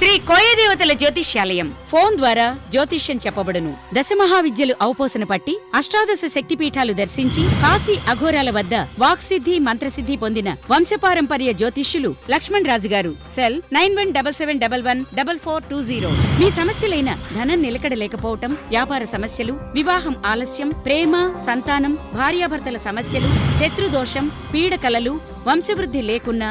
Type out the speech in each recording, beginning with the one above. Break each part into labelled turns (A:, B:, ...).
A: శ్రీ కోయదేవతల జ్యోతిష్యాలయం. ఫోన్ ద్వారా జ్యోతిష్యం చెప్పబడును. దశ మహావిద్యలు అవపోసన పట్టి అష్టాదశ శక్తిపీఠాలు దర్శించి కాశీ అఘోరాల వద్ద వాక్సిద్ధి మంత్రసిద్ధి పొందిన వంశపారంపర్య జ్యోతిష్యులు లక్ష్మణ్ రాజు గారు cell nine one double seven double one double four two zero. మీ సమస్యలైన ధనం నిలకడ లేకపోవటం వ్యాపార సమస్యలు వివాహం ఆలస్యం ప్రేమ సంతానం భార్యాభర్తల సమస్యలు శత్రుదోషం పీడకలలు వంశవృద్ధి లేకున్నా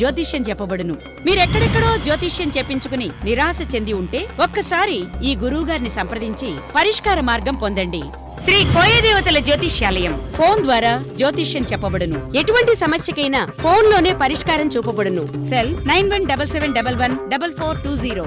A: జ్యోతిష్యం చెప్పబడును. మీరెక్కడెక్కడో జ్యోతిష్యం చెప్పించుకుని నిరాశ చెంది ఉంటే ఒక్కసారి ఈ గురువుగారిని సంప్రదించి పరిష్కార మార్గం పొందండి. శ్రీ కోయదేవతల జ్యోతిష్యాలయం ఫోన్ ద్వారా జ్యోతిష్యం చెప్పబడును. ఎటువంటి సమస్యకైనా ఫోన్లోనే పరిష్కారం చూపబడును. Cell nine one double seven double one double four two zero.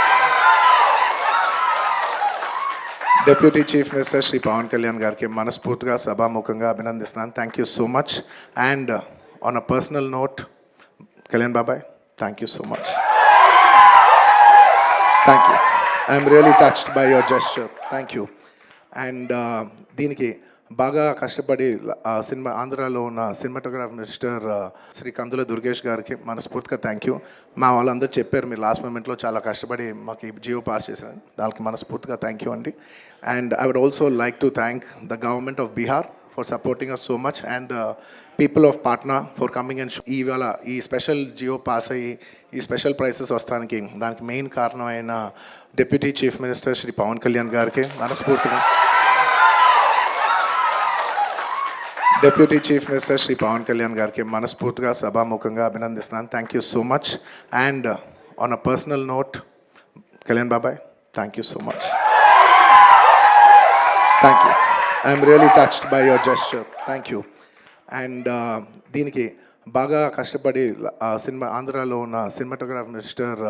B: deputy chief minister Shri Pavan Kalyan గారికి మనస్ఫూర్తిగా సభాముఖంగా అభినందిస్తున్నాను thank you so much and on a personal note Kalyan బాబాయ్ thank you so much thank you I'm really touched by your gesture thank you and uh, దీనికి బాగా కష్టపడి ఆ cinema ఆంధ్రాలో ఉన్న సినిమాటోగ్రాఫ్ మినిస్టర్ శ్రీ కందుల దుర్గేష్ గారికి మనస్ఫూర్తిగా థ్యాంక్ యూ మా వాళ్ళందరూ చెప్పారు మీరు లాస్ట్ మూమెంట్లో చాలా కష్టపడి మాకు జియో పాస్ చేశారు. దానికి మనస్ఫూర్తిగా థ్యాంక్ యూ అండి. And I would also like to thank the government of Bihar for supporting us so much and the people of Patna for coming and ఇవాళ ఈ స్పెషల్ జియో పాస్ అయ్యి ఈ స్పెషల్ ప్రైసెస్ వస్తానికి దానికి main కారణమైన deputy chief minister Shri Pavan Kalyan గారికి మనస్ఫూర్తిగా deputy chief minister Shri Pavan Kalyan గారికి మనస్ఫూర్తిగా సభాముఖంగా అభినందిస్తున్నాను. Thank you so much and on a personal note Kalyan బాబాయ్ thank you so much thank you I'm really touched by your gesture thank you and దీనికి బాగా కష్టపడి ఆ cinema ఆంధ్రాలో ఉన్న సినిమాటోగ్రాఫ్ మినిస్టర్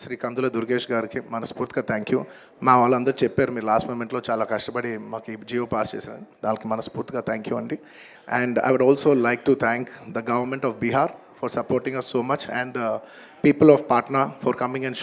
B: శ్రీ కందుల దుర్గేష్ గారికి మనస్ఫూర్తిగా థ్యాంక్ యూ మా వాళ్ళందరూ చెప్పారు మీరు లాస్ట్ మూమెంట్లో చాలా కష్టపడి మాకు జియో పాస్ చేశారు దానికి మనస్ఫూర్తిగా థ్యాంక్ యూ అండి. And I would also like to thank the government of Bihar for supporting us so much and the people of Patna for coming and